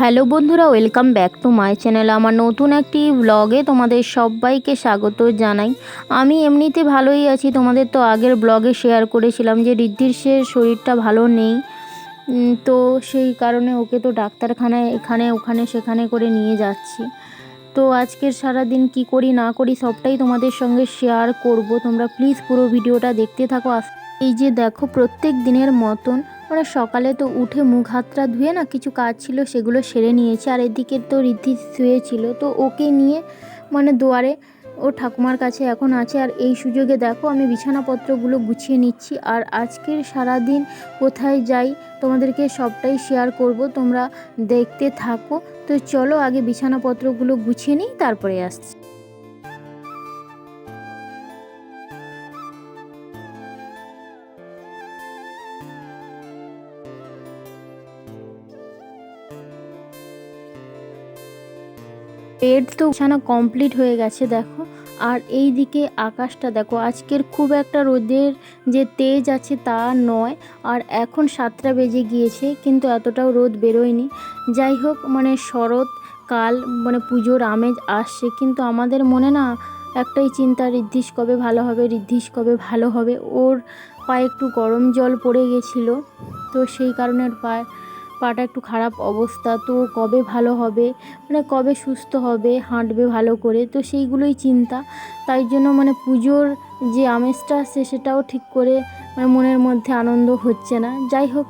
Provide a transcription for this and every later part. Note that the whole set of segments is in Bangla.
হ্যালো বন্ধুরা, welcome back to my channel. আমার নতুন একটি ব্লগে তোমাদের সবাইকে স্বাগত জানাই। আমি এমনিতে ভালোই আছি, তোমাদের তো আগের ব্লগে শেয়ার করেছিলাম যে ঋদ্ধির সে শরীরটা ভালো নেই। তো সেই কারণে ওকে তো ডাক্তারখানায় এখানে, ওখানে, সেখানে করে নিয়ে যাচ্ছি। তো আজকের সারা দিন কি করি, না করি সবটাই তোমাদের সঙ্গে শেয়ার করব। তোমরা প্লিজ পুরো ভিডিওটা দেখতে থাকো। আস- এই যে দেখো, প্রত্যেক দিনের মতন ওরা সকালে তো উঠে মুখ হাতটা ধুয়ে না কিছু কাজ ছিল, সেগুলো সেরে নিয়েছে। আর এদিকে তো ঋদ্ধি শুয়েছিল, তো ওকে নিয়ে মানে দুয়ারে ও ঠাকুমার কাছে এখন আছে। আর এই সুযোগে দেখো, আমি বিছানাপত্রগুলো গুছিয়ে নিচ্ছি। আর আজকের সারাদিন কোথায় যাই, তোমাদেরকে সবটাই শেয়ার করব। তোমরা দেখতে থাকো। তো চলো, আগে বিছানাপত্রগুলো গুছিয়ে নিই, তারপরে আসছি। বেড তো বিছানা কমপ্লিট হয়ে গেছে, দেখো। আর এই দিকে আকাশটা, দেখো, আজকের খুব একটা রোদের যে তেজ আছে তা নয়। আর এখন সাতটা বেজে গিয়েছে, কিন্তু এতটাও রোদ বেরোয়নি। যাই হোক মানে শরৎ কাল মানে পুজোর আমেজ আসছে, কিন্তু আমাদের মনে না একটাই চিন্তা ঋদ্ধিস কবে ভালো হবে ঋদ্ধিস কবে ভালো হবে? ওর পায়ে একটু গরম জল পড়ে গেছিল, তো সেই কারণে ওর পায়ে পাটা একটু খারাপ অবস্থা, তো কবে ভালো হবে? মানে কবে সুস্থ হবে, হাঁটবে ভালো করে? তো সেইগুলোই চিন্তা। তাই জন্য মানে পুজোর যে আমেজটা আসছে সেটাও ঠিক করে মানে মনের মধ্যে আনন্দ হচ্ছে না। যাই হোক,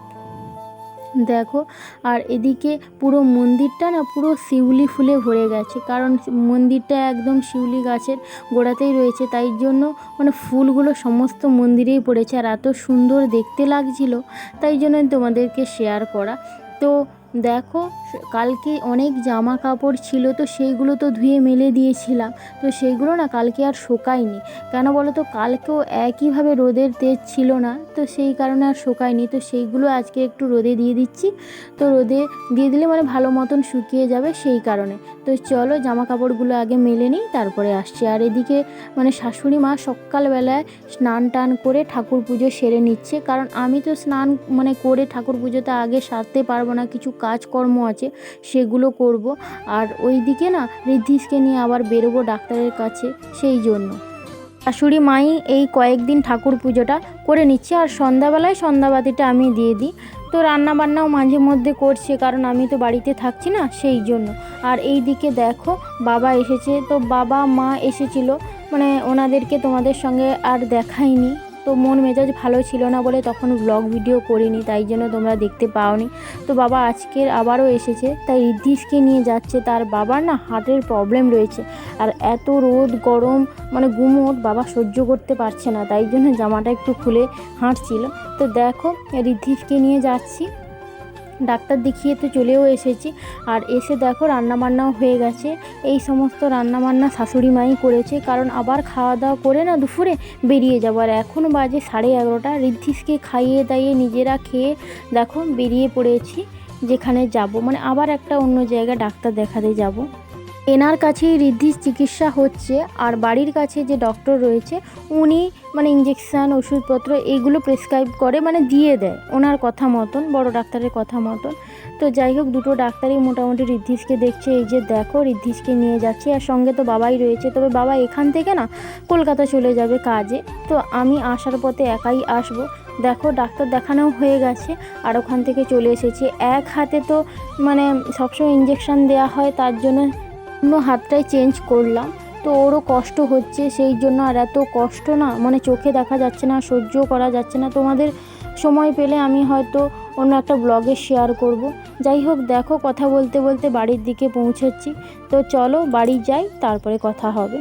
দেখো, আর এদিকে পুরো মন্দিরটা না পুরো শিউলি ফুলে ভরে গেছে। কারণ মন্দিরটা একদম শিউলি গাছের গোড়াতেই রয়েছে। তাই জন্য মানে ফুলগুলো সমস্ত মন্দিরেই পড়েছে। আর এত সুন্দর দেখতে লাগছিল। তাই জন্য তোমাদেরকে শেয়ার করা। তো দেখো, কালকে অনেক জামা কাপড় ছিল তো সেইগুলো তো ধুয়ে মেলে দিয়েছিলাম। তো সেইগুলো না কালকে আর শোকায়নি। কেন বলো তো, কালকেও একইভাবে রোদের তেজ ছিল না, তো সেই কারণে আর শোকায়নি। তো সেইগুলো আজকে একটু রোদে দিয়ে দিচ্ছি। তো রোদে দিয়ে দিলে মানে ভালো মতন শুকিয়ে যাবে সেই কারণে। তো চলো জামা কাপড়গুলো আগে মেলে নিই, তারপরে আসছি। আর এদিকে মানে শাশুড়ি মা সকালবেলায় স্নান টান করে ঠাকুর পুজো সেরে নিচ্ছে। কারণ আমি তো স্নান মানে করে ঠাকুর পুজোতে আগে সারতে পারব না, কিছু কাজকর্ম আছে, সেগুলো করব। আর ওই দিকে না ঋদ্ধিসকে নিয়ে আবার বেরোবো ডাক্তারের কাছে সেই জন্য। শাশুড়ি মাই এই কয়েকদিন ঠাকুর পুজোটা করে নিচ্ছে আর সন্ধ্যাবেলায় সন্ধ্যাবাতিটা আমি দিয়ে দিই। তো রান্না বান্নাও মাঝে মধ্যে করছে, কারণ আমি তো বাড়িতে থাকছি না সেই জন্য। আর এই দিকে দেখো, বাবা এসেছে। তো বাবা, মা এসেছিল। মানে ওনাদেরকে তোমাদের সঙ্গে আর দেখাইনি। তো মন মেজাজ ভালো ছিল না বলে তখন ব্লগ ভিডিও করিনি, তাই জন্য তোমরা দেখতে পাওনি। তো বাবা আজকের আবারও এসেছে, তাই ঋদ্ধিসকে নিয়ে যাচ্ছে, তার বাবার না হার্টের প্রবলেম রয়েছে। আর এত রোদ, গরম মানে গুমোট বাবা সহ্য করতে পারছে না, তাই জন্য জামাটা একটু খুলে হাঁটছিল। তো দেখো ঋদ্ধিসকে নিয়ে যাচ্ছি। ডাক্তার দেখিয়ে তো চলেও এসেছি। আর এসে দেখো রান্নাবান্নাও হয়ে গেছে। এই সমস্ত রান্নাবান্না শাশুড়ি মাই করেছে। কারণ আবার খাওয়া দাওয়া করে না দুপুরে বেরিয়ে যাব। আর এখন বাজে সাড়ে এগারোটা। ঋদ্ধিসকে খাইয়ে দাইয়ে নিজেরা খেয়ে দেখো বেরিয়ে পড়েছি যেখানে যাব। মানে আবার একটা অন্য জায়গা ডাক্তার দেখাতে যাব। এনার কাছেই ঋদ্ধির চিকিৎসা হচ্ছে আর বাড়ির কাছে যে ডক্টর রয়েছে, উনি মানে ইঞ্জেকশান ওষুধপত্র এইগুলো প্রেসক্রাইব করে মানে দিয়ে দেয় ওনার কথা মতন, বড় ডাক্তারের কথা মতন। তো যাই হোক, দুটো ডাক্তারই মোটামুটি ঋদ্ধিসকে দেখছে, এই যে দেখো ঋদ্ধিসকে নিয়ে যাচ্ছে আর সঙ্গে তো বাবাই রয়েছে। তবে বাবা এখান থেকে না কলকাতা চলে যাবে কাজে। তো আমি আসার পথে একাই আসব। দেখো ডাক্তার দেখানো হয়ে গেছে আর ওখান থেকে চলে এসেছি। এক হাতে তো মানে সবসময় ইঞ্জেকশান দেওয়া হয়, তার জন্য অন্য হাতটাই চেঞ্জ করলাম। তো ওরও কষ্ট হচ্ছে, সেই জন্য আর এত কষ্ট না মানে চোখে দেখা যাচ্ছে না, সহ্য করা যাচ্ছে না। তোমাদের সময় পেলে আমি হয়তো অন্য একটা ব্লগে শেয়ার করব। যাই হোক, দেখো কথা বলতে বলতে বাড়ির দিকে পৌঁছাচ্ছি তো চলো বাড়ি যাই, তারপরে কথা হবে।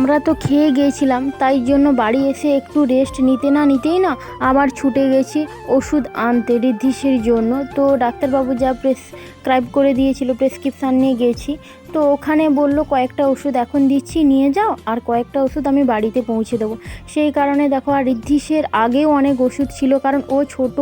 আমরা তো খেয়ে গিয়েছিলাম তাই জন্য বাড়ি এসে একটু রেস্ট নিতে না নিতেই না আবার ছুটে গেছি ওষুধ আনতে ঋদ্ধিসের জন্য। তো ডাক্তারবাবু যা প্রেসক্রাইব করে দিয়েছিল প্রেসক্রিপশান নিয়ে গেছি। তো ওখানে বলল, কয়েকটা ওষুধ এখন দিচ্ছি, নিয়ে যাও, আর কয়েকটা ওষুধ আমি বাড়িতে পৌঁছে দেবো। সেই কারণে দেখো, আর ঋদ্ধিসের আগেও অনেক ওষুধ ছিল, কারণ ও ছোট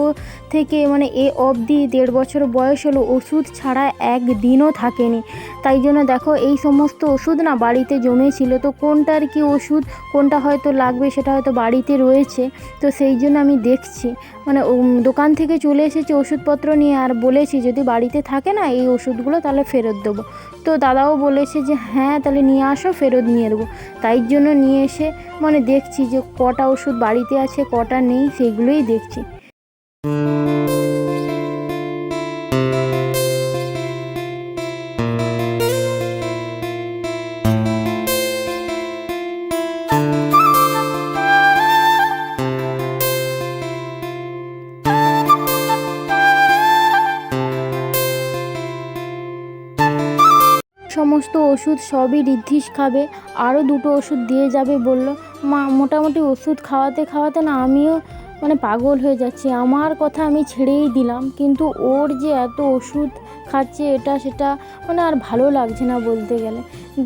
থেকে মানে এ অবধি দেড় বছর বয়স হলো, ওষুধ ছাড়া একদিনও থাকেনি। তাই জন্য দেখো, এই সমস্ত ওষুধ না বাড়িতে জমেছিল, তো কোনটার কি ওষুধ, কোনটা হয়তো লাগবে সেটা হয়তো বাড়িতে রয়েছে। তো সেই জন্য আমি দেখছি মানে দোকান থেকে চলে এসেছি ওষুধপত্র নিয়ে, আর বলেছি যদি বাড়িতে থাকে না এই ওষুধগুলো, তাহলে ফেরত দেবো। তো দাদাও বলেছে যে হ্যাঁ তাহলে নিয়ে আসো, ফেরত নিয়ে দেবো তাই জন্য নিয়ে এসে মানে দেখছি যে কটা ওষুধ বাড়িতে আছে, কটা নেই, সেগুলোই দেখছি। সমস্ত ওষুধ সবই ঋদ্ধিস খাবে, আরও দুটো ওষুধ দিয়ে যাবে বলল। মা, মোটামুটি ওষুধ খাওয়াতে খাওয়াতে না আমিও মানে পাগল হয়ে যাচ্ছি। আমার কথা আমি ছেড়েই দিলাম, কিন্তু ওর যে এত ওষুধ খাচ্ছে এটা, সেটা মানে আর ভালো লাগছে না বলতে গেলে।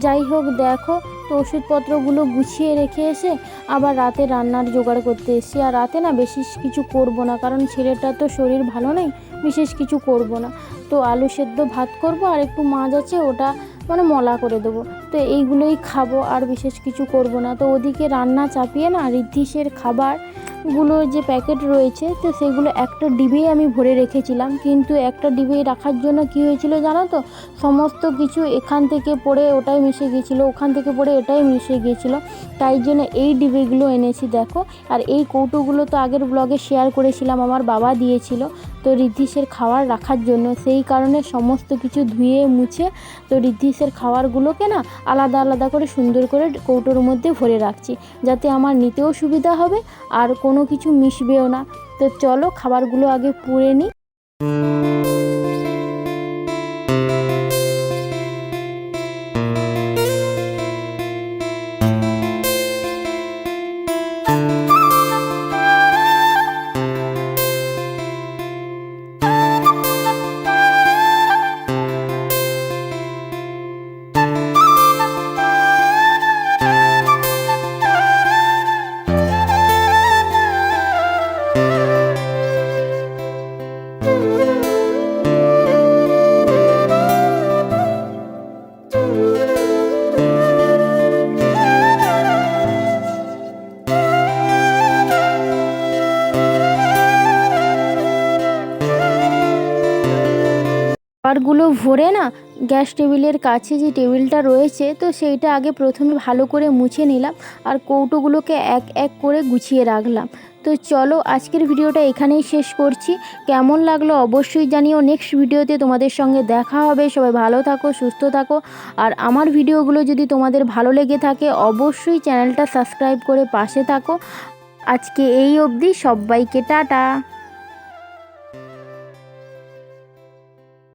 যাই হোক, দেখো তো ওষুধপত্রগুলো গুছিয়ে রেখে এসে আবার রাতে রান্নার জোগাড় করতে এসেছি। আর রাতে না বেশি কিছু করব না, কারণ ছেলেটা তো শরীর ভালো নেই, বিশেষ কিছু করব না। তো আলু সেদ্ধ ভাত করব আর একটু মাছ আছে, ওটা মানে মলা করে দেবো। তো এইগুলোই খাব, আর বিশেষ কিছু করব না। তো ওদিকে রান্না চাপিয়ে না ঋদ্ধিসের খাবারগুলো যে প্যাকেট রয়েছে, তো সেগুলো একটা ডিবেই আমি ভরে রেখেছিলাম। কিন্তু একটা ডিবে রাখার জন্য কি হয়েছিল জানো তো? সমস্ত কিছু এখান থেকে পড়ে ওটাই মিশে গিয়েছিল ওখান থেকে পড়ে এটাই মিশে গিয়েছিল তাই জন্য এই ডিবেগুলো এনেছি, দেখো। আর এই কৌটোগুলো তো আগের ব্লগে শেয়ার করেছিলাম, আমার বাবা দিয়েছিল। তো ঋদ্ধিসের খাবার রাখার জন্য। সেই কারণে সমস্ত কিছু ধুয়ে মুছে তো ঋদ্ধিসের খাবারগুলোকে না আলাদা আলাদা করে সুন্দর করে কৌটোর মধ্যে ভরে রাখছি। যাতে আমার নিতেও সুবিধা হবে আর কোনো কিছু মিশবেও না। তো চলো খাবারগুলো আগে পুড়ে নিই। খাবারগুলো ভরে না, গ্যাস টেবিলের কাছে যে টেবিলটা রয়েছে, তো সেইটা আগে প্রথমে ভালো করে মুছে নিলাম আর কৌটোগুলোকে এক এক করে গুছিয়ে রাখলাম। তো চলো আজকের ভিডিওটা এখানেই শেষ করছি। কেমন লাগল অবশ্যই জানিও। নেক্সট ভিডিওতে তোমাদের সঙ্গে দেখা হবে। সবাই ভালো থাকো, সুস্থ থাকো। আর আমার ভিডিওগুলো যদি তোমাদের ভালো লেগে থাকে, অবশ্যই চ্যানেলটা সাবস্ক্রাইব করে পাশে থাকো। আজকে এই অবধি। সবাইকে টাটা।